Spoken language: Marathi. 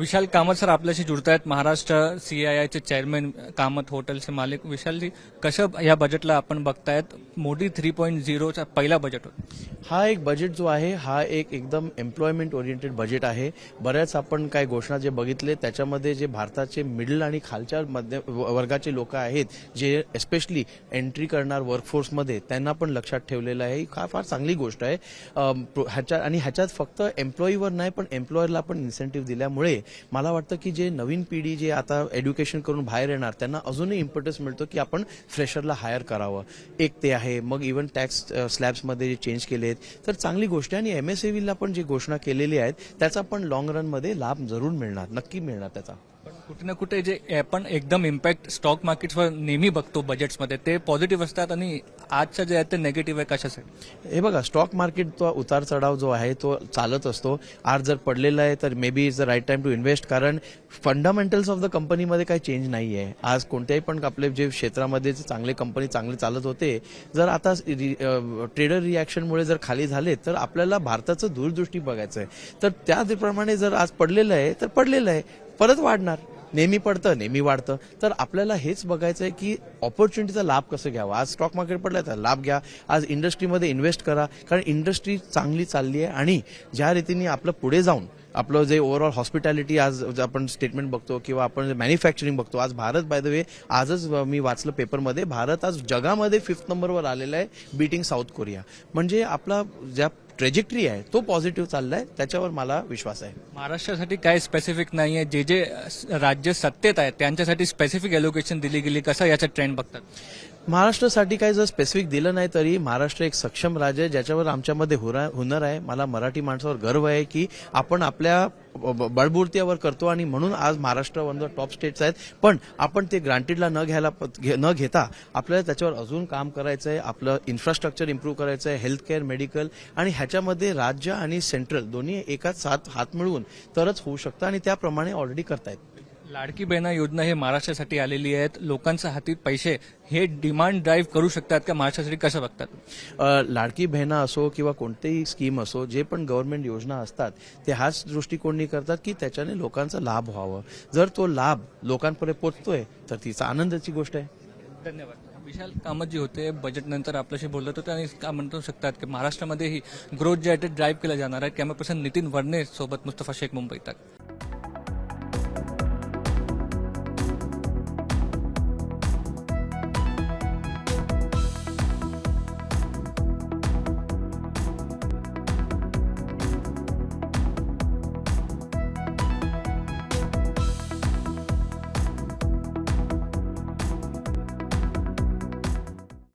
Vishal Kamat sir आपल्याशी जुळतायत महाराष्ट्र सीआयआयचे चेअरमॅन कामत हॉटेलचे मालिक. विशालजी कसं या बजेटला आपण बघतायत? मोदी थ्री पॉईंट झिरोचा पहिला बजेट होता. हा एक बजेट जो आहे हा एक एकदम एम्प्लॉयमेंट ओरिएंटेड बजेट आहे. बऱ्याच आपण काय घोषणा जे बघितले त्याच्यामध्ये जे भारताचे मिडल आणि खालच्या मध्य व- वर्गाचे लोक आहेत जे एस्पेशली एंट्री करणार वर्कफोर्समध्ये त्यांना पण लक्षात ठेवलेलं आहे. ही हा फार चांगली गोष्ट आहे. ह्याच्या आणि ह्याच्यात फक्त एम्प्लॉईवर नाही पण एम्प्लॉयरला पण इन्सेंटिव्ह दिल्यामुळे मला वाटतं की जे नवीन पिढी जे आता एज्युकेशन करून बाहेर येणार त्यांना अजूनही इम्पॉर्टन्स मिळतो की आपण फ्रेशरला हायर करावं. एक ते आहे. मग इव्हन टॅक्स स्लॅब्समध्ये जे चेंज केले आहेत तर चांगली गोष्ट आहे. आणि एम एस पण जी घोषणा केलेली आहेत त्याचा पण लॉंग रनमध्ये लाभ जरूर मिळणार नक्की मिळणार त्याचा. कुठे ना कुठे जे आपण एकदम इम्पॅक्ट स्टॉक मार्केटवर नेहमी बघतो बजेट्समध्ये ते पॉझिटिव्ह असतात आणि आजचं जे आहे ते नेगेटिव्ह आहे कशासाठी? हे बघा स्टॉक मार्केट तो उतार चढाव जो आहे तो चालत असतो. आज जर पडलेला आहे तर maybe is the right time to invest कारण फंडामेंटल्स ऑफ द कंपनीमध्ये काही चेंज नाही आहे आज कोणत्याही पण आपले जे क्षेत्रामध्ये चांगले कंपनी चांगले चालत होते जर आता ट्रेडर रिॲक्शनमुळे जर खाली झाले तर आपल्याला भारताचं दूरदृष्टी बघायचं आहे तर त्याप्रमाणे जर आज पडलेलं आहे तर पडलेलं आहे. परत वाढणार. नेहमी पडतं नेहमी वाढतं. तर आपल्याला हेच बघायचं आहे की ऑपॉर्च्युनिटीचा लाभ कसं घ्यावा? आज स्टॉक मार्केट पडलाय तर लाभ घ्या. आज इंडस्ट्रीमध्ये इन्व्हेस्ट करा. कारण इंडस्ट्री चांगली चालली आहे आणि ज्या रीतीने आपलं पुढे जाऊन आपलं जे ओव्हरऑल हॉस्पिटॅलिटी आज आपण स्टेटमेंट बघतो किंवा आपण मॅन्युफॅक्चरिंग बघतो आज भारत बाय द वे आजच मी वाचलं पेपरमध्ये भारत आज जगामध्ये फिफ्थ नंबरवर आलेला आहे बीटिंग साऊथ कोरिया म्हणजे आपला ज्या ट्रेजेक्टरी आहे तो पॉझिटिव्ह चाललाय त्याच्यावर मला विश्वास आहे. महाराष्ट्रासाठी काय स्पेसिफिक नाही आहे जे जे राज्य सत्तेत आहेत त्यांच्यासाठी स्पेसिफिक एलोकेशन दिली गेली कसं याचा ट्रेंड बघतात? महाराष्ट्रासाठी काही जर स्पेसिफिक दिलं नाही तरी महाराष्ट्र एक सक्षम राज्य आहे ज्याच्यावर आमच्यामध्ये हुरा- हुनर आहे. मला मराठी माणसावर गर्व आहे की आपण आपल्या ब- ब- करतो आणि म्हणून आज Maharashtra one the top states आहेत. पण आपण ते ग्रांटेडला न घ्यायला घे- न घेता आपल्याला त्याच्यावर अजून काम करायचं आहे आपलं इन्फ्रास्ट्रक्चर इम्प्रूव्ह करायचं आहे हेल्थ केअर मेडिकल आणि ह्याच्यामध्ये राज्य आणि सेंट्रल दोन्ही एकाच साथ हात मिळवून तरच होऊ शकतं आणि त्याप्रमाणे ऑलरेडी करतायत. लाडकी बहिणा योजना हे महाराष्ट्रासाठी आलेली आहेत. लोकांच्या हाती पैसे हे डिमांड ड्राईव्ह करू शकतात का? महाराष्ट्रासाठी कसं बघतात? लाडकी बहिणा असो किंवा कोणतेही स्कीम असो जे पण गव्हर्नमेंट योजना असतात ते हाच दृष्टिकोननी करतात की त्याच्याने लोकांचा लाभ व्हावं. जर तो लाभ लोकांपर्यंत पोचतोय तर तिचा आनंदाची गोष्ट आहे. धन्यवाद. विशाल कामत जी होते बजेट नंतर आपल्याशी बोलत होते आणि का म्हणू शकतात की महाराष्ट्रामध्ये ही ग्रोथ जे आहे ते ड्राईव्ह केलं जाणार आहे. कॅमेरा पर्सन नितीन वर्णे सोबत मुस्तफा शेख मुंबई तक